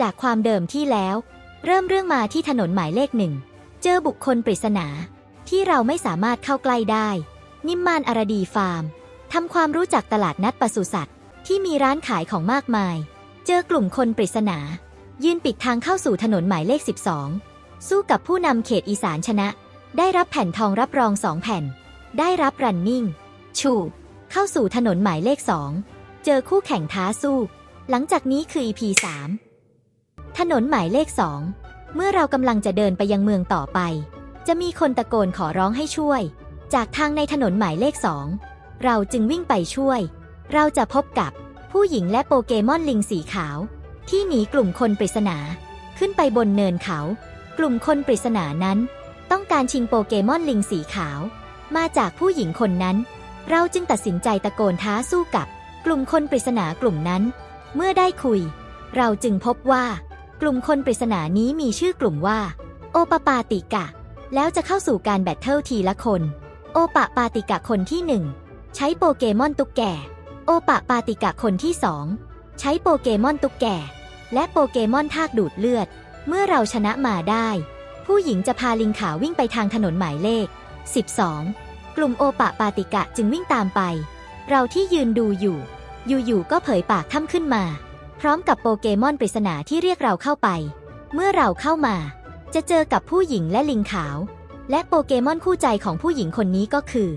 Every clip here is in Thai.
จากความเดิมที่แล้ว เริ่มเรื่องมาที่ถนนหมายเลขหนึ่ง เจอบุคคลปริศนา ที่เราไม่สามารถเข้าใกล้ได้ นิมมานอารดีฟาร์มทำความรู้จักตลาดนัดปศุสัตว์ ที่มีร้านขายของมากมาย เจอกลุ่มคนปริศนา ยืนปิดทางเข้าสู่ถนนหมายเลข 12 สู้กับผู้นำเขตอีสานชนะ ได้รับแผ่นทองรับรองสองแผ่น ได้รับรันนิ่ง ชูเข้าสู่ถนนหมายเลข2เจอคู่แข่งท้าสู้ หลังจากนี้คือ EP 3 ถนนหมายเลข2เมื่อเรากำลังจะเดินไปยังเมืองต่อไป จะมีคนตะโกนขอร้องให้ช่วย จากทางในถนนหมายเลข2เราจึงวิ่งไปช่วย เราจะพบกับผู้หญิงและโปเกมอนลิงสีขาว ที่หนีกลุ่มคนปริศนา ขึ้นไปบนเนินเขา กลุ่มคนปริศนานั้น ต้องการชิงโปเกมอนลิงสีขาว มาจากผู้หญิงคนนั้น เราจึงตัดสินใจตะโกนท้าสู้กับ กลุ่มคนปริศนากลุ่มนั้น เมื่อได้คุย เราจึงพบว่า ลุ่มคนปริศนานี้มีชื่อกลุ่มว่า โอปปาติกะ แล้วจะเข้าสู่การแบทเทิลทีละคน โอปปาติกะคนที่หนึ่งใช้โปเกมอนตุ๊กแก โอปปาติกะคนที่สองใช้โปเกมอนตุ๊กแก และโปเกมอนทากดูดเลือด เมื่อเราชนะมาได้ ผู้หญิงจะพาลิงขาววิ่งไปทางถนนหมายเลข 12 กลุ่มโอปปาติกะจึงวิ่งตามไป เราที่ยืนดูอยู่ อยู่ๆก็เผยปากถ้ำขึ้นมา ร้อมกับโปเกมอนปริศนาที่เรียกเราเข้าไป เมื่อเราเข้ามา จะเจอกับผู้หญิงและลิงขาว และโปเกมอนคู่ใจของผู้หญิงคนนี้ก็คือ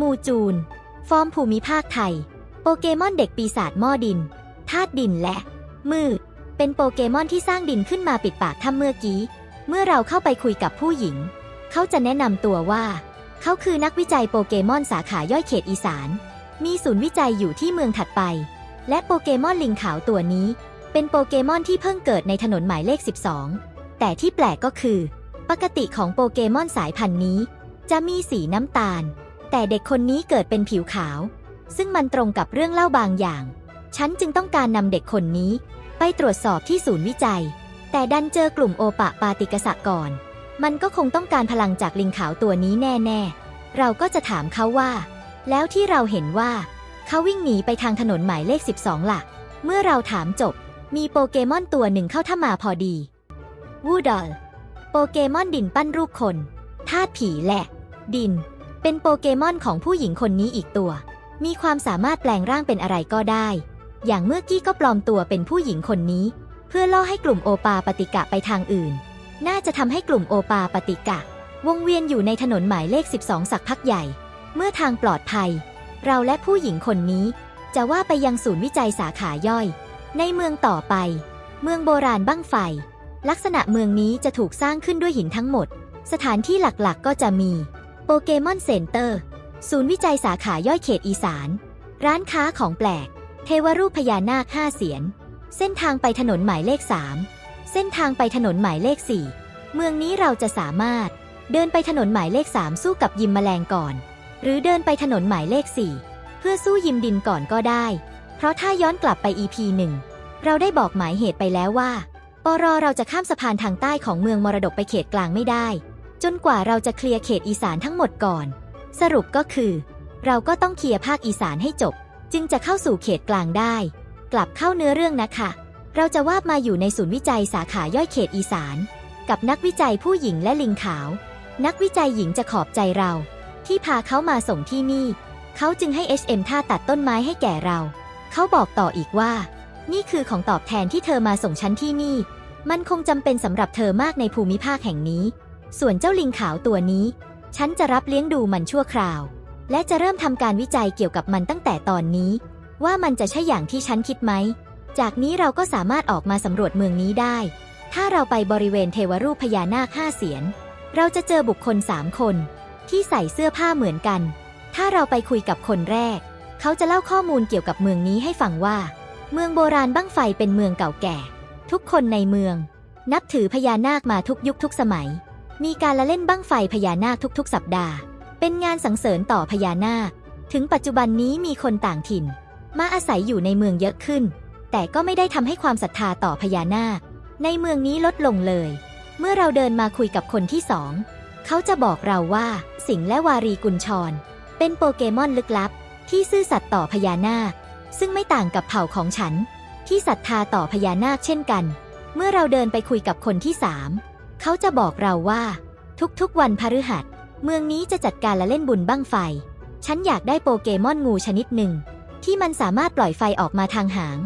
มูจูน ฟอร์มภูมิภาคไทย โปเกมอนเด็กปีศาจหม้อดินธาตุดินและ มืด เป็นโปเกมอนที่สร้างดินขึ้นมาปิดปากถ้ำเมื่อกี้ เมื่อเราเข้าไปคุยกับผู้หญิง เขาจะแนะนำตัวว่า เขาคือนักวิจัยโปเกมอนสาขาย่อยเขตอีสาน มีศูนย์วิจัยอยู่ที่เมืองถัดไป และโปเกมอนลิงขาวตัวนี้ เป็นโปเกมอนที่เพิ่งเกิดในถนนหมายเลข 12 แต่ที่แปลกก็คือ ปกติของโปเกมอนสายพันธุ์นี้ จะมีสีน้ำตาล แต่เด็กคนนี้เกิดเป็นผิวขาว ซึ่งมันตรงกับเรื่องเล่าบางอย่าง ฉันจึงต้องการนำเด็กคนนี้ ไปตรวจสอบที่ศูนย์วิจัย แต่ดันเจอกลุ่มโอปะปาติกษะก่อน มันก็คงต้องการพลังจากลิงขาวตัวนี้แน่ ๆ เราก็จะถามเขาว่า แล้วที่เราเห็นว่า เขาวิ่งหนีไปทางถนนหมายเลข 12ล่ะเมื่อเราถามจบ มีโปเกมอนตัวหนึ่งเข้าถ้ามาพอดี วูดอล โปเกมอนดินปั้นรูปคนธาตุผีแหละ ดิน เป็นโปเกมอนของผู้หญิงคนนี้อีกตัว มีความสามารถแปลงร่างเป็นอะไรก็ได้ อย่างเมื่อกี้ก็ปลอมตัวเป็นผู้หญิงคนนี้ เพื่อล่อให้กลุ่มโอปาปฏิกะไปทางอื่น น่าจะทำให้กลุ่มโอปาปฏิกะ วงเวียนอยู่ในถนนหมายเลข 12 สักพักใหญ่ เมื่อทางปลอดภัย เราและผู้หญิงคนนี้ จะว่าไปยังศูนย์วิจัยสาขาย่อย ในเมืองต่อไป เมืองโบราณบั้งไฟ ลักษณะเมืองนี้จะถูกสร้างขึ้นด้วยหินทั้งหมด สถานที่หลักๆ ก็จะมี โปเกมอนเซ็นเตอร์ ศูนย์วิจัยสาขาย่อยเขตอีสาน ร้านค้าของแปลก เทวรูปพญานาคห้าเสียน เส้นทางไปถนนหมายเลข 3 เส้นทางไปถนนหมายเลข 4 เมืองนี้เราจะสามารถ เดินไปถนนหมายเลข 3 สู้กับยิมแมลงก่อน หรือเดินไปถนนหมายเลข 4 เพื่อสู้ยิมดินก่อนก็ได้ เพราะถ้าย้อนกลับไป EP 1 เราได้บอกหมายเหตุไปแล้วว่าปรเราจะข้ามสะพานทางใต้ของเมืองมรดกไปเขตกลางไม่ได้ จนกว่าเราจะเคลียร์เขตอีสานทั้งหมดก่อน สรุปก็คือ เราก็ต้องเคลียร์ภาคอีสานให้จบ จึงจะเข้าสู่เขตกลางได้ กลับเข้าเนื้อเรื่องนะคะ เราจะว่ามาอยู่ในศูนย์วิจัยสาขาย่อยเขตอีสาน กับนักวิจัยผู้หญิงและลิงขาว นักวิจัยหญิงจะขอบใจเรา ที่พาเขามาส่งที่นี่ เขาจึงให้ HM ท่าตัดต้นไม้ให้แก่เรา เขาบอกต่ออีกว่า นี่คือของตอบแทนที่เธอมาส่งฉันที่นี่ มันคงจำเป็นสำหรับเธอมากในภูมิภาคแห่งนี้ ส่วนเจ้าลิงขาวตัวนี้ ฉันจะรับเลี้ยงดูมันชั่วคราว และจะเริ่มทำการวิจัยเกี่ยวกับมันตั้งแต่ตอนนี้ ว่ามันจะใช่อย่างที่ฉันคิดไหม จากนี้เราก็สามารถออกมาสำรวจเมืองนี้ได้ ถ้าเราไปบริเวณเทวรูปพญานาคห้าเสียน เราจะเจอบุคคลสามคน ที่ใส่เสื้อผ้าเหมือนกัน ถ้าเราไปคุยกับคนแรก เขาจะเล่าข้อมูลเกี่ยวกับเมืองนี้ให้ฟังว่า เมืองโบราณบั้งไฟเป็นเมืองเก่าแก่ ทุกคนในเมือง นับถือพญานาคมาทุกยุคทุกสมัย มีการละเล่นบั้งไฟพญานาคทุกๆ สัปดาห์ เป็นงานสังเสริญต่อพญานาค ถึงปัจจุบันนี้มีคนต่างถิ่น มาอาศัยอยู่ในเมืองเยอะขึ้น แต่ก็ไม่ได้ทำให้ความศรัทธาต่อพญานาค ในเมืองนี้ลดลงเลย เมื่อเราเดินมาคุยกับคนที่สอง เขาจะบอกเราว่า สิงและวารีกุญชร เป็นโปเกมอนลึกลับ ที่ซื่อสัตย์ต่อพญานาค ซึ่งไม่ต่างกับเผ่าของฉัน ที่ศรัทธาต่อพญานาคเช่นกัน เมื่อเราเดินไปคุยกับคนที่สามเขาจะบอกเราว่า ทุกๆวันพฤหัส เมืองนี้จะจัดการละเล่นบุญบั้งไฟ ฉันอยากได้โปเกมอนงูชนิดหนึ่ง ที่มันสามารถปล่อยไฟออกมาทางหาง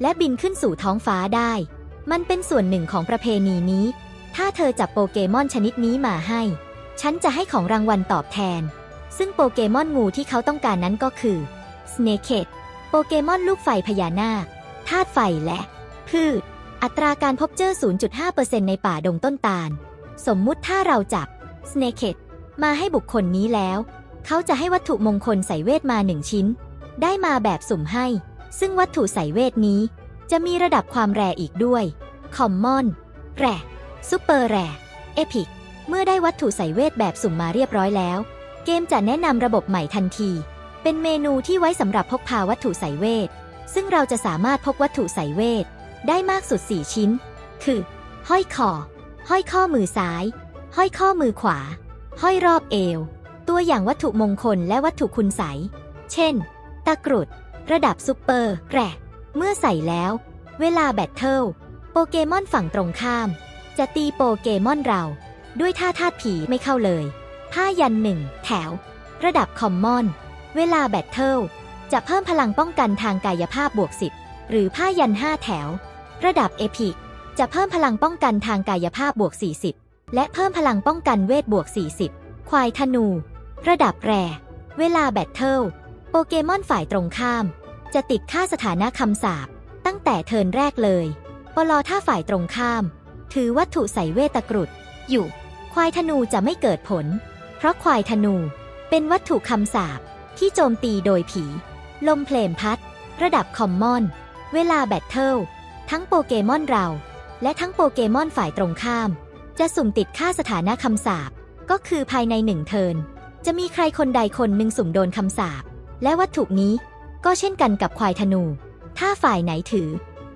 และบินขึ้นสู่ท้องฟ้าได้ มันเป็นส่วนหนึ่งของประเพณีนี้ ถ้าเธอจับโปเกมอนชนิดนี้มาให้ ฉันจะให้ของรางวัลตอบแทน ซึ่งโปเกมอนงูที่เขาต้องการนั้นก็คือ s n a k e d โปเกมอนลูกไฟพญานาคธาตุไฟและ พืช อัตราการพบเจอ 0.5%ในป่าดงต้นตาล สมมุติถ้าเราจับ s n a k e d มาให้บุคคลนี้แล้ว เขาจะให้วัตถุมงคลใส่เวทมาหนึ่งชิ้น ได้มาแบบสุ่มให้ ซึ่งวัตถุใส่เวทนี้ จะมีระดับความแรอีกด้วย Common แร ซูเปอร์แร เอพิก เมื่อได้วัตถุใส่เวทแบบสุ่มมาเรียบร้อยแล้ว เกมจะแนะนำระบบใหม่ทันที เป็นเมนูที่ไว้สำหรับพกพาวัตถุใส่เวท ซึ่งเราจะสามารถพกวัตถุใส่เวท ได้มากสุด 4 ชิ้น คือ ห้อยคอ ห้อยข้อมือซ้าย ห้อยข้อมือขวา ห้อยรอบเอว ตัวอย่างวัตถุมงคลและวัตถุคุณใส เช่น ตะกรุด ระดับซุปเปอร์แกรเมื่อใส่แล้ว เวลาแบทเทิล โปเกมอนฝั่งตรงข้าม จะตีโปเกมอนเรา ด้วยท่าธาตุผีไม่เข้าเลย ผ้ายันหนึ่งแถว ระดับคอมมอน เวลาแบทเทิลจะเพิ่มพลังป้องกันทางกายภาพบวก10หรือผ้ายัน5แถว ระดับเอพิกจะเพิ่มพลังป้องกันทางกายภาพบวก 40 และเพิ่มพลังป้องกันเวทบวก 40 ควายธนู ระดับแร เวลาแบทเทิลโปเกมอนฝ่ายตรงข้าม จะติดค่าสถานะคำสาปตั้งแต่เทิร์นแรกเลย ปลอถ้าฝ่ายตรงข้าม ถือวัตถุใส่เวทตะกรุดอยู่ ควายธนูจะไม่เกิดผล เพราะควายธนูเป็นวัตถุคำสาปที่โจมตีโดยผี ลมเพลมพัด ระดับคอมมอน เวลาแบทเทิล ทั้งโปเกมอนเรา และทั้งโปเกมอนฝ่ายตรงข้าม จะสุ่มติดค่าสถานะคำสาปก็คือภายในหนึ่งเทินจะมีใครคนใดคนหนึ่งสุ่มโดนคำสาปและวัตถุนี้ก็เช่นกันกับควายธนู ถ้าฝ่ายไหนถือ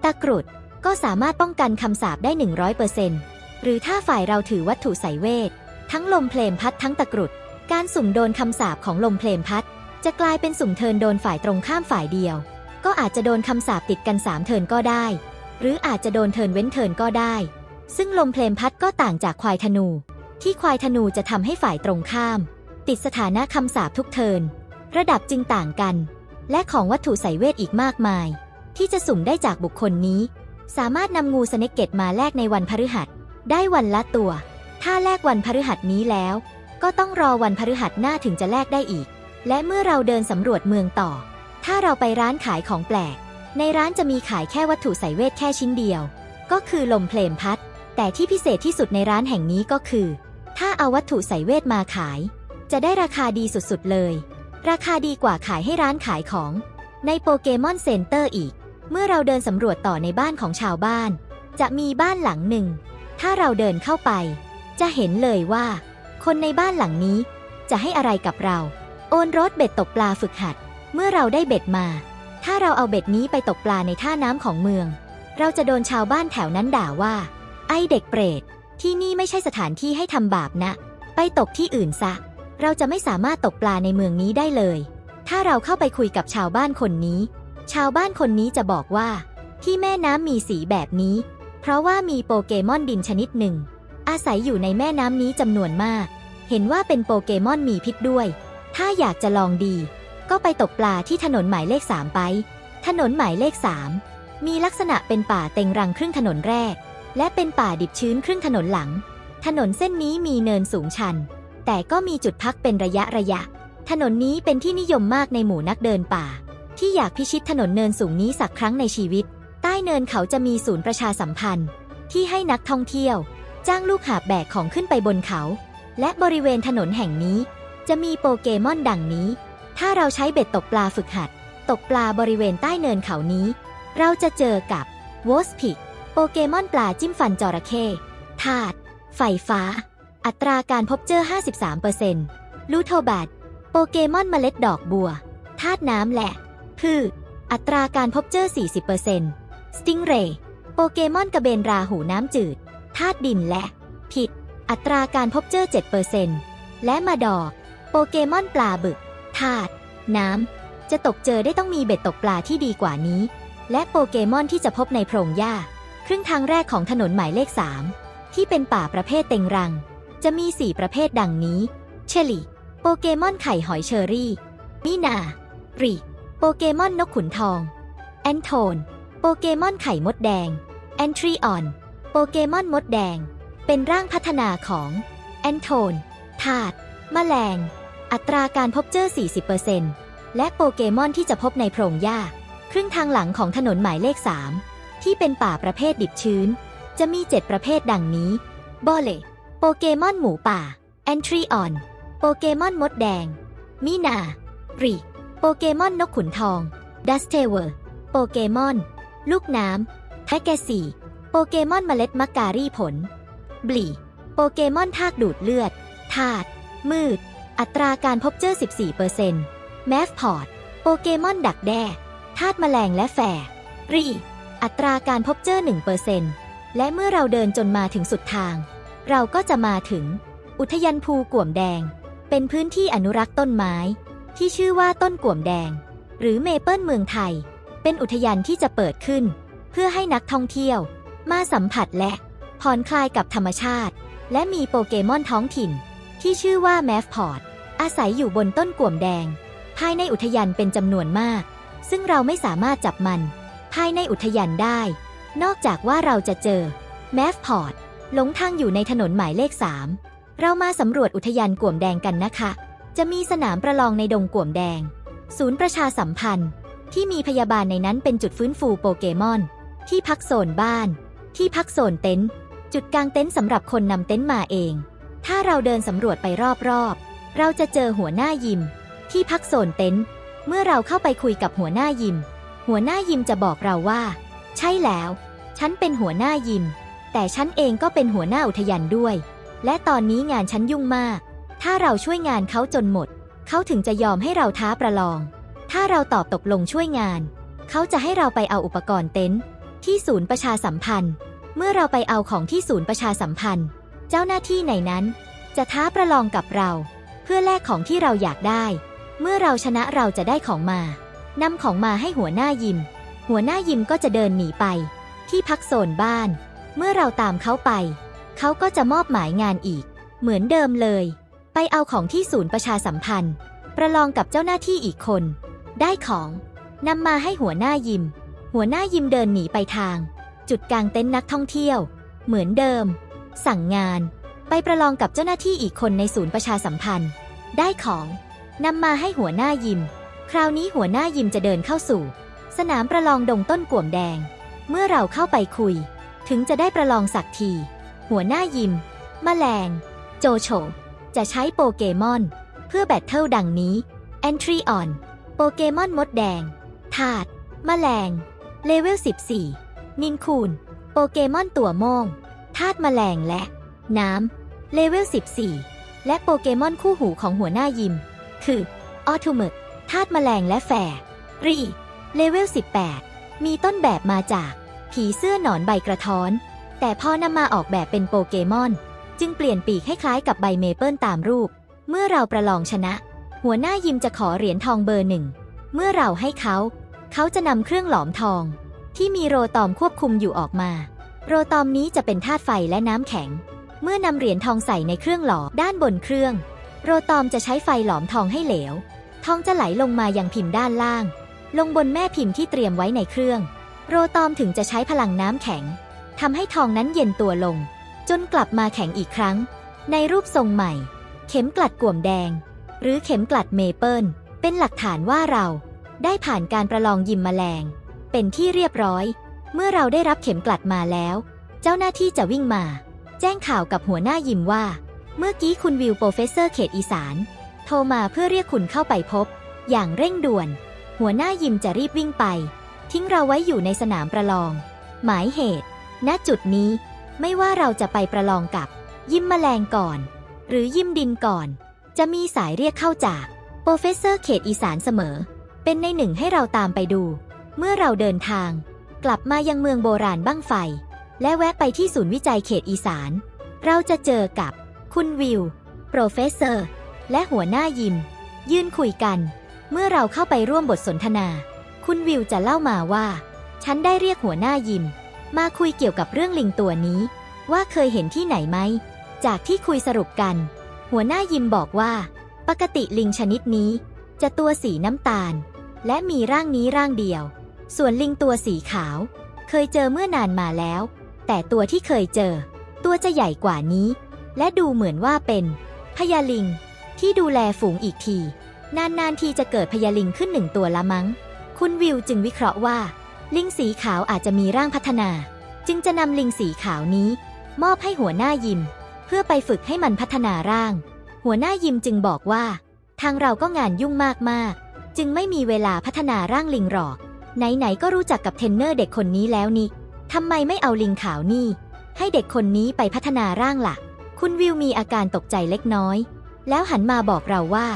ตะกรุดก็สามารถป้องกันคำสาปได้ 100% หรือถ้าฝ่ายเราถือวัตถุใสเวท ทั้งลมเพลมพัดทั้งตะกรุด การสุ่มโดนคำสาปของลมเพลมพัด จะกลายเป็นสุ่มเทินโดนฝ่ายตรงข้ามฝ่ายเดียว ก็อาจจะโดนคำสาปติดกัน3เทินก็ได้ หรืออาจจะโดนเทินเว้นเทินก็ได้ ซึ่งลมเพลมพัดก็ต่างจากควายธนู ที่ควายธนูจะทำให้ฝ่ายตรงข้าม ติดสถานะคำสาปทุกเทิน ระดับจึงต่างกัน และของวัตถุใสเวทอีกมากมาย ที่จะสุ่มได้จากบุคคลนี้ สามารถนำงูสเนกเกตมาแลกในวันพฤหัส ได้วันละตัว ถ้าแลกวันพฤหัสนี้แล้ว ก็ต้องรอวันพฤหัสหน้าถึงจะแลกได้อีก และเมื่อเราเดินสำรวจเมืองต่อ ถ้าเราไปร้านขายของแปลก ในร้านจะมีขายแค่วัตถุใส่เวทแค่ชิ้นเดียว ก็คือลมเพลมพัด แต่ที่พิเศษที่สุดในร้านแห่งนี้ก็คือ ถ้าเอาวัตถุใส่เวทมาขาย จะได้ราคาดีสุดๆเลย ราคาดีกว่าขายให้ร้านขายของ ในโปเกมอนเซ็นเตอร์อีก เมื่อเราเดินสำรวจต่อในบ้านของชาวบ้าน จะมีบ้านหลังหนึ่ง ถ้าเราเดินเข้าไป จะเห็นเลยว่า คนในบ้านหลังนี้ จะให้อะไรกับเรา โอนรถเบ็ดตกปลาฝึกหัด เมื่อเราได้เบ็ดมา ถ้าเราเอาเบ็ดนี้ไปตกปลาในท่าน้ำของเมือง เราจะโดนชาวบ้านแถวนั้นด่าว่า ไอเด็กเปรต ที่นี่ไม่ใช่สถานที่ให้ทำบาปนะ ไปตกที่อื่นซะ เราจะไม่สามารถตกปลาในเมืองนี้ได้เลย ถ้าเราเข้าไปคุยกับชาวบ้านคนนี้ ชาวบ้านคนนี้จะบอกว่า ที่แม่น้ำมีสีแบบนี้ เพราะว่ามีโปเกมอนดินชนิดหนึ่ง อาศัยอยู่ในแม่น้ำนี้จำนวนมาก เห็นว่าเป็นโปเกมอนมีพิษด้วย ถ้าอยากจะลองดี ก็ไปตกปลาที่ถนนหมายเลขสามไป ถนนหมายเลขสามมีลักษณะเป็นป่าเต็งรังครึ่งถนนแรก และเป็นป่าดิบชื้นครึ่งถนนหลัง ถนนเส้นนี้มีเนินสูงชัน แต่ก็มีจุดพักเป็นระยะระยะ ถนนนี้เป็นที่นิยมมากในหมู่นักเดินป่า ที่อยากพิชิตถนนเนินสูงนี้สักครั้งในชีวิต ใต้เนินเขาจะมีศูนย์ประชาสัมพันธ์ ที่ให้นักท่องเที่ยว จ้างลูกหาบแบกของขึ้นไปบนเขา และบริเวณถนนแห่งนี้ จะมีโปเกมอนดังนี้ ถ้าเราใช้เบ็ดตกปลาฝึกหัด ตกปลาบริเวณใต้เนินเขานี้ เราจะเจอกับวอสพิกโปเกมอนปลาจิ้มฟันจระเข้ธาตุไฟฟ้า อัตราการพบเจอ 53%ลูโทบัตโปเกมอนเมล็ดดอกบัวธาตุน้ำและพืชอัตราการพบเจอ 40% สติงเรย์โปเกมอนกระเบนราหูน้ำจืดธาตุดินและ ผิด อัตราการพบเจอ 7%และมาดอก โปเกมอนปลาบึกธาตุน้ำ จะตกเจอได้ต้องมีเบ็ดตกปลาที่ดีกว่านี้ และโปเกมอนที่จะพบในโพรงหญ้า ครึ่งทางแรกของถนนหมายเลข 3 ที่เป็นป่าประเภทเต็งรัง จะมี 4 ประเภทดังนี้ เชลีโปเกมอนไข่หอยเชอรี่ มินา รี โปเกมอนนกขุนทอง แอนโทน โปเกมอนไข่มดแดงแอนทรีออนโปเกมอนมดแดง เป็นร่างพัฒนาของแอนโทนธาตุแมลง อัตราการพบเจอ 40%และโปเกมอนที่จะพบในโพรงหญ้า ครึ่งทางหลังของถนนหมายเลข 3 ที่เป็นป่าประเภทดิบชื้น จะมี 7 ประเภทดังนี้บอเลโปเกมอนหมูป่าแอนทรีออนโปเกมอนมดแดง มินาปรีโปเกมอนนกขุนทองดัสเทเวอร์โปเกมอน ลูกน้ำแทกแกซีโปเกมอนเมล็ดมักการีผล บลีโปเกมอนทากดูดเลือด ธาตุมืด อัตราการพบเจอ 14%แมฟพอร์ตโปเกมอนดักแด้ธาตุแมลงและแฝรีอัตราการพบเจอ1%และเมื่อเราเดินจนมาถึงสุดทาง เราก็จะมาถึง อุทยานภูก่วมแดง เป็นพื้นที่อนุรักษ์ต้นไม้ ที่ชื่อว่าต้นก่วมแดง หรือเมเปิลเมืองไทย เป็นอุทยานที่จะเปิดขึ้น เพื่อให้นักท่องเที่ยว มาสัมผัสและผ่อนคลายกับธรรมชาติ และมีโปเกมอนท้องถิ่น ที่ชื่อว่าแมฟพอร์ตอาศัยอยู่บนต้นก่วมแดง ภายในอุทยานเป็นจำนวนมาก ซึ่งเราไม่สามารถจับมัน ภายในอุทยานได้ นอกจากว่าเราจะเจอแมฟพอร์ตหลงทางอยู่ในถนนหมายเลข 3 เรามาสำรวจอุทยานก่วมแดงกันนะคะ จะมีสนามประลองในดงก่วมแดง ศูนย์ประชาสัมพันธ์ ที่มีพยาบาลในนั้นเป็นจุดฟื้นฟูโปเกมอน ที่พักโซนบ้าน ที่พักโซนเต็นท์จุดกลางเต็นท์สำหรับคนนำเต็นท์มาเอง ถ้าเราเดินสำรวจไปรอบๆ เราจะเจอหัวหน้ายิม ที่พักโซนเต็นท์เมื่อเราเข้าไปคุยกับหัวหน้ายิม หัวหน้ายิมจะบอกเราว่า ใช่แล้ว ฉันเป็นหัวหน้ายิม แต่ฉันเองก็เป็นหัวหน้าอุทยานด้วย และตอนนี้งานฉันยุ่งมาก ถ้าเราช่วยงานเขาจนหมด เขาถึงจะยอมให้เราท้าประลอง ถ้าเราตอบตกลงช่วยงาน เขาจะให้เราไปเอาอุปกรณ์เต็นท์ที่ศูนย์ประชาสัมพันธ์ เมื่อเราไปเอาของที่ศูนย์ประชาสัมพันธ์ เจ้าหน้าที่ในนั้น จะท้าประลองกับเรา เพื่อแลกของที่เราอยากได้ เมื่อเราชนะเราจะได้ของมานำของมาให้หัวหน้ายิม หัวหน้ายิมก็จะเดินหนีไป ที่พักโซนบ้าน เมื่อเราตามเขาไป เขาก็จะมอบหมายงานอีก เหมือนเดิมเลย ไปเอาของที่ศูนย์ประชาสัมพันธ์ ประลองกับเจ้าหน้าที่อีกคน ได้ของนำมาให้หัวหน้ายิม หัวหน้ายิมเดินหนีไปทาง จุดกลางเต็นท์นักท่องเที่ยว เหมือนเดิม สั่งงาน ไปประลองกับเจ้าหน้าที่อีกคนในศูนย์ประชาสัมพันธ์ ได้ของนำมาให้หัวหน้ายิม คราวนี้หัวหน้ายิมจะเดินเข้าสู่ สนามประลองดงต้นกวมแดง เมื่อเราเข้าไปคุย ถึงจะได้ประลองสักที หัวหน้ายิมมแมลง โจโฉจะใช้โปเกมอน เพื่อแบทเทิลดังนี้ Entry on โปเกมอนมดแดง ถาดมแมลง เลเวล 14 นินคูน โปเกมอนตัวโม่งธาตุแมลงและ น้ำ เลเวล 14 และโปเกมอนคู่หูของหัวหน้ายิม คือ ออทูมึกธาตุแมลงและแฝรี เลเวล 18 มีต้นแบบมาจาก ผีเสื้อหนอนใบกระท้อน แต่พอนำมาออกแบบเป็นโปเกมอน จึงเปลี่ยนปีกให้คล้ายกับใบเมเปิลตามรูป เมื่อเราประลองชนะ หัวหน้ายิมจะขอเหรียญทองเบอร์หนึ่ง เมื่อเราให้เขา เขาจะนำเครื่องหลอมทอง ที่มีโรตอมควบคุมอยู่ออกมา โรตอมนี้จะเป็นธาตุไฟและน้ำแข็ง เมื่อนำเหรียญทองใส่ในเครื่องหลอมด้านบนเครื่อง โรตอมจะใช้ไฟหลอมทองให้เหลว ทองจะไหลลงมายังพิมพ์ด้านล่าง ลงบนแม่พิมพ์ที่เตรียมไว้ในเครื่อง โรตอมถึงจะใช้พลังน้ำแข็งทำให้ทองนั้นเย็นตัวลง จนกลับมาแข็งอีกครั้ง ในรูปทรงใหม่ เข็มกลัดก่วมแดง หรือเข็มกลัดเมเปิลเป็นหลักฐานว่าเราได้ผ่านการประลองยิมแมลง เป็นที่เรียบร้อย เมื่อเราได้รับเข็มกลัดมาแล้ว เจ้าหน้าที่จะวิ่งมา แจ้งข่าวกับหัวหน้ายิมว่า เมื่อกี้คุณวิวโปรเฟสเซอร์เขตอีสาน โทรมาเพื่อเรียกคุณเข้าไปพบ อย่างเร่งด่วน หัวหน้ายิมจะรีบวิ่งไป ทิ้งเราไว้อยู่ในสนามประลอง หมายเหตุ ณจุดนี้ ไม่ว่าเราจะไปประลองกับ ยิมแมลงก่อน หรือยิมดินก่อน จะมีสายเรียกเข้าจากโปรเฟสเซอร์เขตอีสานเสมอ เป็นในหนึ่งให้เราตามไปดู เมื่อเราเดินทาง กลับมายังเมืองโบราณบ้างไฟ และแวะไปที่ศูนย์วิจัยเขตอีสาน เราจะเจอกับ คุณวิว โปรเฟสเซอร์ และหัวหน้ายิม ยืนคุยกัน เมื่อเราเข้าไปร่วมบทสนทนา คุณวิวจะเล่ามาว่า ฉันได้เรียกหัวหน้ายิม มาคุยเกี่ยวกับเรื่องลิงตัวนี้ ว่าเคยเห็นที่ไหนไหม จากที่คุยสรุปกัน หัวหน้ายิมบอกว่า ปกติลิงชนิดนี้ จะตัวสีน้ำตาล และมีร่างนี้ร่างเดียว ส่วนลิงตัวสีขาว เคยเจอเมื่อนานมาแล้ว แต่ตัวที่เคยเจอ ตัวจะใหญ่กว่านี้ และดูเหมือนว่าเป็นพญาลิง ที่ดูแลฝูงอีกที นานๆทีจะเกิดพญาลิงขึ้นหนึ่งตัวละมั้ง คุณวิวจึงวิเคราะห์ว่า ลิงสีขาวอาจจะมีร่างพัฒนา จึงจะนำลิงสีขาวนี้ มอบให้หัวหน้ายิม เพื่อไปฝึกให้มันพัฒนาร่าง หัวหน้ายิมจึงบอกว่า ทางเราก็งานยุ่งมากๆ จึงไม่มีเวลาพัฒนาร่างลิงหรอก ไหนๆก็รู้จักกับเทรนเนอร์เด็กคนนี้แล้วนี่ทำไมไม่เอาลิงขาวนี่ ให้เด็กคนนี้ไปพัฒนาร่างล่ะ คุณวิวมีอาการตกใจเล็กน้อย แล้วหันมาบอกเราว่า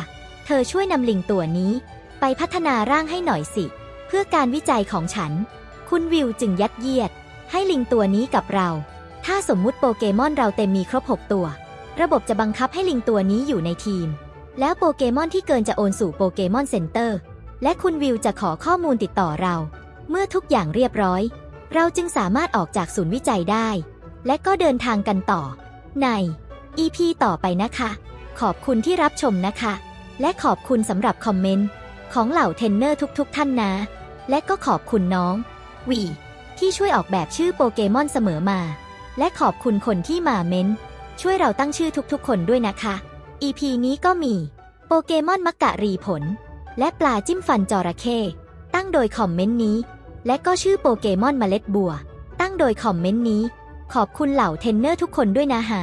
เธอช่วยนำลิงตัวนี้ ไปพัฒนาร่างให้หน่อยสิ เพื่อการวิจัยของฉัน คุณวิวจึงยัดเยียด ให้ลิงตัวนี้กับเรา ถ้าสมมุติโปเกมอนเราเต็มมีครบ 6 ตัว ระบบจะบังคับให้ลิงตัวนี้อยู่ในทีม แล้วโปเกมอนที่เกินจะโอนสู่โปเกมอนเซ็นเตอร์ และคุณวิวจะขอข้อมูลติดต่อเรา เมื่อทุกอย่างเรียบร้อย เราจึงสามารถออกจากศูนย์วิจัยได้ และก็เดินทางกันต่อ ใน EP ต่อไปนะคะ ขอบคุณที่รับชมนะคะ และขอบคุณสำหรับคอมเมนต์ของเหล่าเทรนเนอร์ทุกๆ ท่านนะ และก็ขอบคุณน้องวีที่ช่วยออกแบบชื่อโปเกมอนเสมอมา และขอบคุณคนที่มาเม้น ช่วยเราตั้งชื่อทุกๆ คนด้วยนะคะ EP นี้ก็มี โปเกมอนมักกะรีผล และปลาจิ้มฟันจระเข้ตั้งโดยคอมเมนต์นี้ และก็ชื่อโปเกมอนเมล็ดบัว ตั้งโดยคอมเมนต์นี้ ขอบคุณเหล่าเทนเนอร์ทุกคนด้วยนะฮะ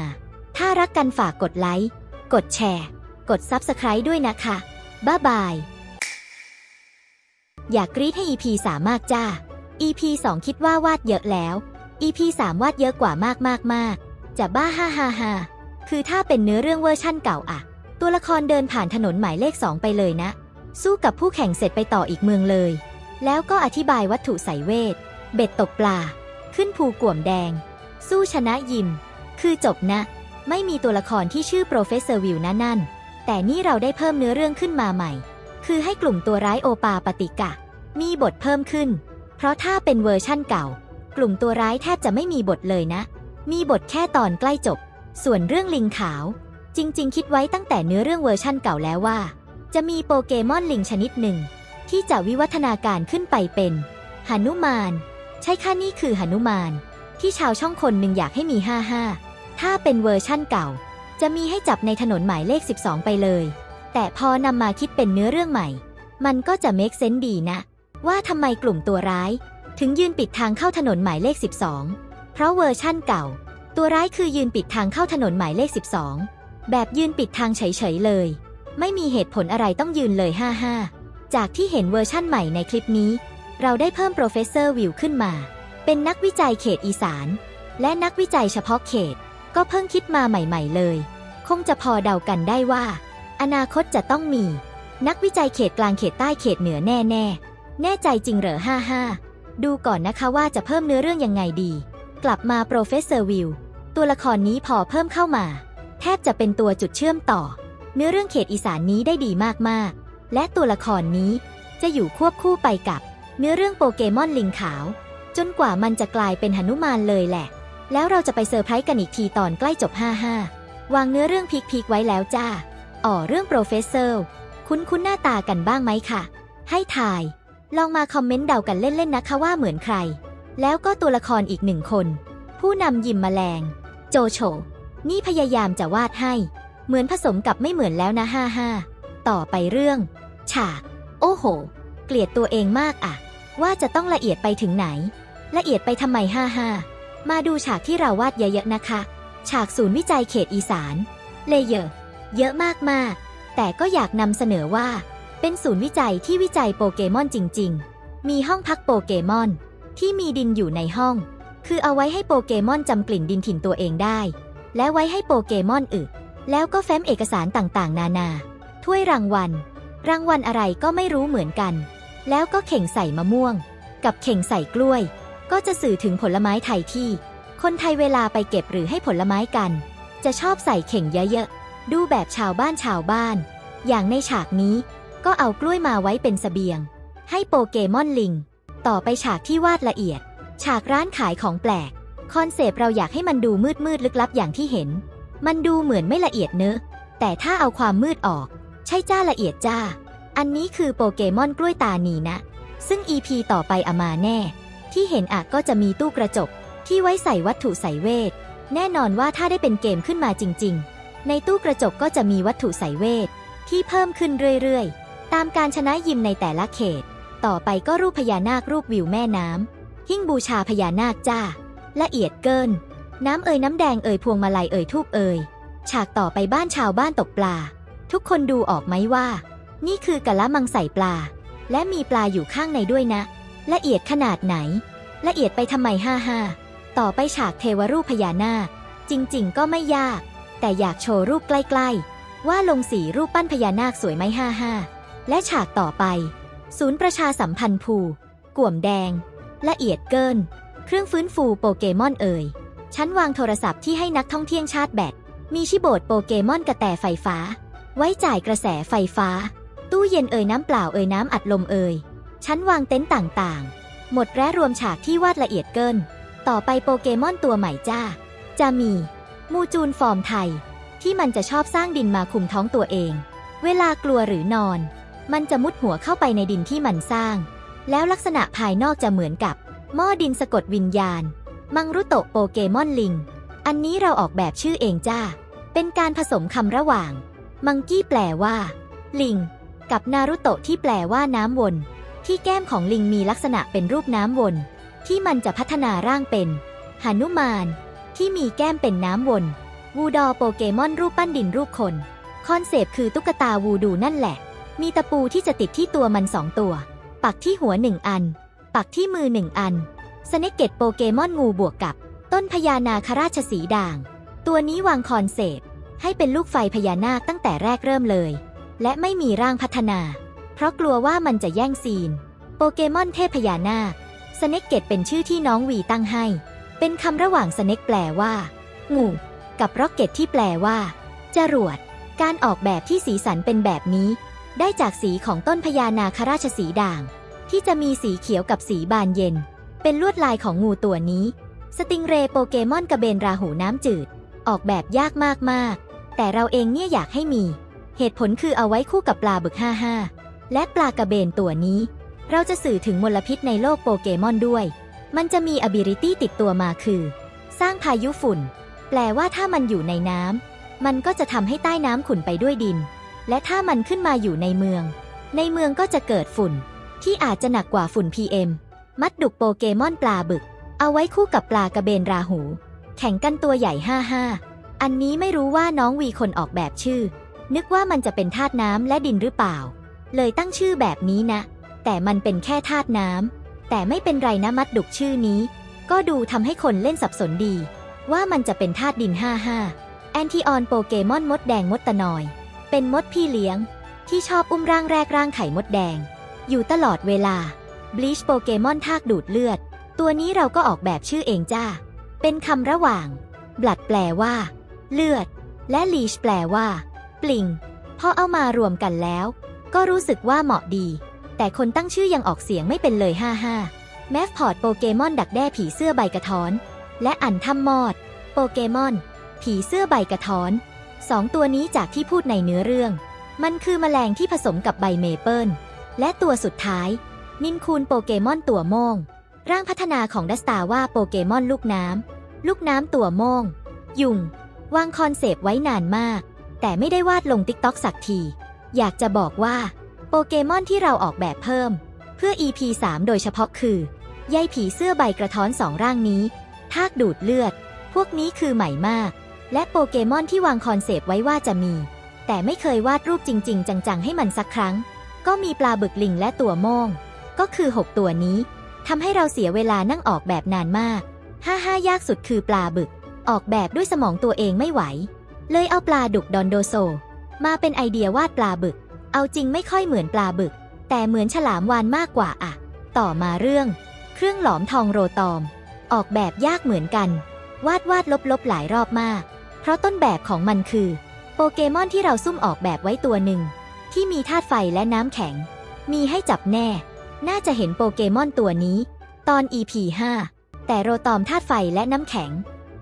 ถ้ารักกันฝากกดไลค์กดแชร์ กด Subscribe ด้วยนะคะ บ๊ายบาย อยากกรี๊ดให้ EP 3มากจ้า EP 2 คิดว่าวาดเยอะแล้ว EP 3วาดเยอะกว่ามากมากมากจะบ้าฮ่าฮ่าฮ่าคือถ้าเป็นเนื้อเรื่องเวอร์ชั่นเก่าอะตัวละครเดินผ่านถนนหมายเลข2ไปเลยนะ สู้กับผู้แข่งเสร็จไปต่ออีกเมืองเลย แล้วก็อธิบายวัตถุใส่เวท เบ็ดตกปลา ขึ้นภูก่วมแดง สู้ชนะยิม คือจบนะ ไม่มีตัวละครที่ชื่อโปรเฟสเซอร์วิวนะนั่น แต่นี่เราได้เพิ่มเนื้อเรื่องขึ้นมาใหม่ คือให้กลุ่มตัวร้ายโอปาปฏิกะ มีบทเพิ่มขึ้น เพราะถ้าเป็นเวอร์ชั่นเก่า กลุ่มตัวร้ายแทบจะไม่มีบทเลยนะ มีบทแค่ตอนใกล้จบ ส่วนเรื่องลิงขาว จริง ๆ คิดไว้ตั้งแต่เนื้อเรื่องเวอร์ชั่นเก่าแล้วว่า จะมีโปเกมอนลิงชนิดหนึ่ง ที่จะวิวัฒนาการขึ้นไปเป็นหนุมาน ใช่ค่ะนี่คือหนุมาน ที่ชาวช่องคนหนึ่งอยากให้มี55ถ้าเป็นเวอร์ชั่นเก่า จะมีให้จับในถนนหมายเลข 12 ไปเลย แต่พอนำมาคิดเป็นเนื้อเรื่องใหม่ มันก็จะเมคเซนดีนะ ว่าทำไมกลุ่มตัวร้าย ถึงยืนปิดทางเข้าถนนหมายเลข 12 เพราะเวอร์ชั่นเก่า ตัวร้ายคือยืนปิดทางเข้าถนนหมายเลข 12 แบบยืนปิดทางเฉยๆเลย ไม่มีเหตุผลอะไรต้องยืนเลย 55 จากที่เห็นเวอร์ชั่นใหม่ในคลิปนี้ เราได้เพิ่มโปรเฟสเซอร์วิวขึ้นมา เป็นนักวิจัยเขตอีสาน และนักวิจัยเฉพาะเขต ก็เพิ่งคิดมาใหม่ ๆ เลย คงจะพอเดากันได้ว่า อนาคตจะต้องมี นักวิจัยเขตกลางเขตใต้เขตเหนือแน่ ๆ แน่ใจจริงเหรอ 55 ดูก่อนนะคะว่าจะเพิ่มเนื้อเรื่องยังไงดี กลับมาโปรเฟสเซอร์วิวตัวละครนี้พอเพิ่มเข้ามา แทบจะเป็นตัวจุดเชื่อมต่อ เนื้อเรื่องเขตอีสานนี้ได้ดีมากๆ และตัวละครนี้จะอยู่ควบคู่ไปกับ เนื้อเรื่องโปเกมอนลิงขาว จนกว่ามันจะกลายเป็นหนุมานเลยแหละ แล้วเราจะไปเซอร์ไพรส์กันอีกทีตอนใกล้จบ 55 วางเนื้อเรื่องพีคๆไว้แล้วจ้าอ๋อเรื่องโปรเฟสเซอร์ คุ้นคุ้นหน้าตากันบ้างไหมคะให้ทาย ลองมาคอมเมนต์เดากันเล่นๆนะคะว่าเหมือนใคร แล้วก็ตัวละครอีกหนึ่งคน ผู้นำยิมแมลง โจโฉนี่พยายามจะวาดให้ เหมือนผสมกับไม่เหมือนแล้วนะฮ่าฮ่าต่อไปเรื่อง ฉาก โอ้โห เกลียดตัวเองมากอะว่าจะต้องละเอียดไปถึงไหน ละเอียดไปทำไมฮ่าฮ่ามาดูฉากที่เราวาดเยอะๆนะคะ ฉากศูนย์วิจัยเขตอีสาน เลเยอร์เยอะมากๆ แต่ก็อยากนำเสนอว่า เป็นศูนย์วิจัยที่วิจัยโปเกมอนจริง ๆ มีห้องพักโปเกมอน ที่มีดินอยู่ในห้อง คือเอาไว้ให้โปเกมอนจำกลิ่นดินถิ่นตัวเองได้ และไว้ให้โปเกมอนอึแล้วก็แฟ้มเอกสารต่างๆ นานา ถ้วยรางวัล รางวัลอะไรก็ไม่รู้เหมือนกัน แล้วก็เข่งใส่มะม่วง กับเข่งใส่กล้วย ก็จะสื่อถึงผลไม้ไทยที่ คนไทยเวลาไปเก็บหรือให้ผลไม้กัน จะชอบใส่เข่งเยอะๆ ดูแบบชาวบ้านชาวบ้าน อย่างในฉากนี้ ก็เอากล้วยมาไว้เป็นเสบียง ให้โปเกมอนลิง ต่อไปฉากที่วาดละเอียด ฉากร้านขายของแปลก คอนเซปต์เราอยากให้มันดูมืดมืดลึกลับอย่างที่เห็น มันดูเหมือนไม่ละเอียดเนอะ แต่ถ้าเอาความมืดออก ใช่จ้าละเอียดจ้า อันนี้คือโปเกมอนกล้วยตานีนะ ซึ่ง EP ต่อไปอามาแน่ ที่เห็นอะก็จะมีตู้กระจก ที่ไว้ใส่วัตถุใส่เวท แน่นอนว่าถ้าได้เป็นเกมขึ้นมาจริง ๆ ในตู้กระจกก็จะมีวัตถุใส่เวทที่เพิ่มขึ้นเรื่อย ๆ ตามการชนะยิมในแต่ละเขต ต่อไปก็รูปพญานาครูปวิวแม่น้ำหิ้งบูชาพญานาคจ้า ละเอียดเกิน น้ำเอ่ยน้ำแดงเอ่ยพวงมาลัยเอ่ยทูบเอ่ยฉากต่อไปบ้านชาวบ้านตกปลา ทุกคนดูออกไหมว่า นี่คือกะละมังใส่ปลา และมีปลาอยู่ข้างในด้วยนะ ละเอียดขนาดไหน ละเอียดไปทำไมห้าห้าต่อไปฉากเทวรูปพญานาค จริงๆ ก็ไม่ยาก แต่อยากโชว์รูปใกล้ ๆ ว่าลงสีรูปปั้นพญานาคสวยไหมห้าห้า และฉากต่อไป ศูนย์ประชาสัมพันธ์ภูก่วมแดง ละเอียดเกิน เครื่องฟื้นฟูโปเกมอนเอ่ย ชั้นวางโทรศัพท์ที่ให้นักท่องเที่ยวชาร์จแบต มีชิโบดโปเกมอนกระแตไฟฟ้า ไว้จ่ายกระแสไฟฟ้า ตู้เย็นเอ่ยน้ำเปล่าเอ่ยน้ำอัดลมเอ่ย ชั้นวางเต็นท์ต่างๆ หมดแร้รวมฉากที่วาดละเอียดเกิน ต่อไปโปเกมอนตัวใหม่จ้า จะมี มูจูนฟอร์มไทย ที่มันจะชอบสร้างดินมาคุมท้องตัวเอง เวลากลัวหรือนอน มันจะมุดหัวเข้าไปในดินที่มันสร้าง แล้วลักษณะภายนอกจะเหมือนกับ หม้อดินสะกดวิญญาณ มังรุโตะโปเกมอนลิง อันนี้เราออกแบบชื่อเองจ้า เป็นการผสมคำระหว่าง มังกี้แปลว่า ลิง กับนารุโตะที่แปลว่าน้ำวน ที่แก้มของลิงมีลักษณะเป็นรูปน้ำวน ที่มันจะพัฒนาร่างเป็นหานุมาน ที่มีแก้มเป็นน้ำวนวูดอโปเกมอนรูปปั้นดินรูปคน คอนเซปต์คือตุ๊กตาวูดูนั่นแหละ มีตะปูที่จะติดที่ตัวมันสองตัว ปักที่หัวหนึ่งอัน ปักที่มือหนึ่งอัน สเนกเก็ตโปเกมอนงูบวกกับ ต้นพญานาคราชสีด่าง ตัวนี้วางคอนเซปต์ให้เป็นลูกไฟพญานาคตั้งแต่แรกเริ่มเลย และไม่มีร่างพัฒนา เพราะกลัวว่ามันจะแย่งซีน โปเกมอนเทพพญานาคสเนกเก็ตเป็นชื่อที่น้องวีตั้งให้ เป็นคำระหว่างสเนกแปลว่า งู กับร็อกเก็ตที่แปลว่าจรวด การออกแบบที่สีสันเป็นแบบนี้ ได้จากสีของต้นพญานาคราชสีด่าง ที่จะมีสีเขียวกับสีบานเย็น เป็นลวดลายของงูตัวนี้ สติงเรโปเกมอนกระเบนราหูน้ำจืด ออกแบบยากมากๆ แต่เราเองเนี่ยอยากให้มี เหตุผลคือเอาไว้คู่กับปลาบึก 55 และปลากระเบนตัวนี้ เราจะสื่อถึงมลพิษในโลกโปเกมอนด้วย มันจะมี ability ติดตัวมาคือ สร้างพายุฝุ่น แปลว่าถ้ามันอยู่ในน้ำมันก็จะทำให้ใต้น้ำขุ่นไปด้วยดิน และถ้ามันขึ้นมาอยู่ในเมือง ในเมืองก็จะเกิดฝุ่น ที่อาจจะหนักกว่าฝุ่น PM มัดดุกโปเกมอนปลาบึก เอาไว้คู่กับปลากระเบนราหู แข่งกันตัวใหญ่ 55 อันนี้ไม่รู้ว่าน้องวีคนออกแบบชื่อ นึกว่ามันจะเป็นธาตุน้ำและดินหรือเปล่า เลยตั้งชื่อแบบนี้นะ แต่มันเป็นแค่ธาตุน้ำแต่ไม่เป็นไรนะมัดดุกชื่อนี้ ก็ดูทำให้คนเล่นสับสนดี ว่ามันจะเป็นธาตุดิน 55 แอนทิออนโปเกมอนมดแดงมดตะนอย เป็นมดพี่เลี้ยง ที่ชอบอุ้มร่างแรกร่างไข่มดแดง อยู่ตลอดเวลาบลีชโปเกมอนทากดูดเลือด ตัวนี้เราก็ออกแบบชื่อเองจ้า เป็นคำระหว่าง บลัดแปลว่า เลือด และลีชแปลว่า ปลิง พอเอามารวมกันแล้ว ก็รู้สึกว่าเหมาะดี แต่คนตั้งชื่อยังออกเสียงไม่เป็นเลย55แมฟพอร์ตโปเกมอนดักแด้ผีเสื้อใบกระท้อน และอันถ้ำมอด โปเกมอน ผีเสื้อใบกระท้อน สองตัวนี้จากที่พูดในเนื้อเรื่อง มันคือแมลงที่ผสมกับใบเมเปิลและตัวสุดท้าย นินคูนโปเกมอนตัวโม่งร่างพัฒนาของดัสตาว่าโปเกมอนลูกน้ำลูกน้ำตัวโม่งยุงวางคอนเซปต์ไว้นานมาก แต่ไม่ได้วาดลงติ๊กต็อกสักที อยากจะบอกว่า โปเกมอนที่เราออกแบบเพิ่ม เพื่อ EP 3 โดยเฉพาะคือใยผีเสื้อใบกระท้อนสองร่างนี้ ทากดูดเลือด พวกนี้คือใหม่มาก และโปเกมอนที่วางคอนเซปต์ไว้ว่าจะมี แต่ไม่เคยวาดรูปจริง ๆ จัง ๆ ให้มันสักครั้ง ก็มีปลาบึกลิงและตัวโม่งก็คือ 6 ตัวนี้ทำให้เราเสียเวลานั่งออกแบบนานมาก5-5ยากสุดคือปลาบึก ออกแบบด้วยสมองตัวเองไม่ไหว เลยเอาปลาดุกดอนโดโซ มาเป็นไอเดียวาดปลาบึก เอาจริงไม่ค่อยเหมือนปลาบึก แต่เหมือนฉลามวานมากกว่าอะต่อมาเรื่อง เครื่องหลอมทองโรตอม ออกแบบยากเหมือนกัน วาดวาดลบลบหลายรอบมาก ราะต้นแบบของมันคือ โปเกมอนที่เราซุ่มออกแบบไว้ตัวหนึ่ง ที่มีธาตุไฟและน้ำแข็ง มีให้จับแน่ น่าจะเห็นโปเกมอนตัวนี้ ตอน EP 5 แต่โรตอมธาตุไฟและน้ำแข็ง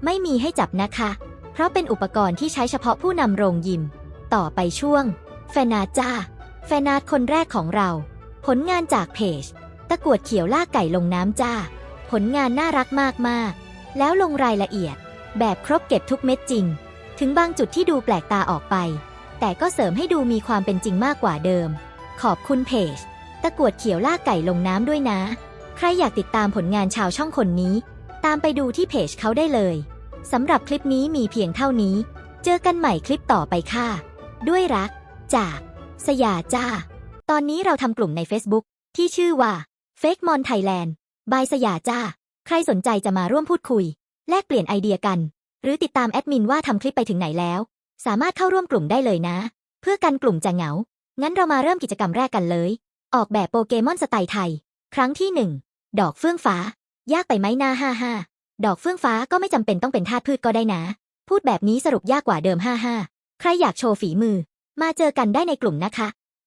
ไม่มีให้จับนะคะ เพราะเป็นอุปกรณ์ที่ใช้เฉพาะผู้นำโรงยิม ต่อไปช่วง แฟนาจ้า แฟนาคนแรกของเรา ผลงานจากเพจ ตะกวดเขียวลากไก่ลงน้ำจ้า ผลงานน่ารักมากๆ แล้วลงรายละเอียด แบบครบเก็บทุกเม็ดจริง ถึงบางจุดที่ดูแปลกตาออกไป แต่ก็เสริมให้ดูมีความเป็นจริงมากกว่าเดิม ขอบคุณเพจ ตะกวดเขียวลากไก่ลงน้ำด้วยนะ ใครอยากติดตามผลงานชาวช่องคนนี้ ตามไปดูที่เพจเขาได้เลยสำหรับคลิปนี้มีเพียงเท่านี้ เจอกันใหม่คลิปต่อไปค่ะ ด้วยรัก จาก สยาจ้า ตอนนี้เราทำกลุ่มใน Facebook ที่ชื่อว่า Fake Mon Thailand บายสยาจ้า ใครสนใจจะมาร่วมพูดคุย แลกเปลี่ยนไอเดียกัน หรือติดตามแอดมินว่าทำคลิปไปถึงไหนแล้ว สามารถเข้าร่วมกลุ่มได้เลยนะ เพื่อกันกลุ่มจะเหงา งั้นเรามาเริ่มกิจกรรมแรกกันเลย ออกแบบโปเกมอนสไตล์ไทย ครั้งที่หนึ่งดอกเฟื่องฟ้า ยากไปไหมหน้าห้าห้าดอกเฟื่องฟ้าก็ไม่จำเป็นต้องเป็นธาตุพืชก็ได้นะ พูดแบบนี้สรุปยากกว่าเดิมห้าห้าใครอยากโชว์ฝีมือ มาเจอกันได้ในกลุ่มนะคะ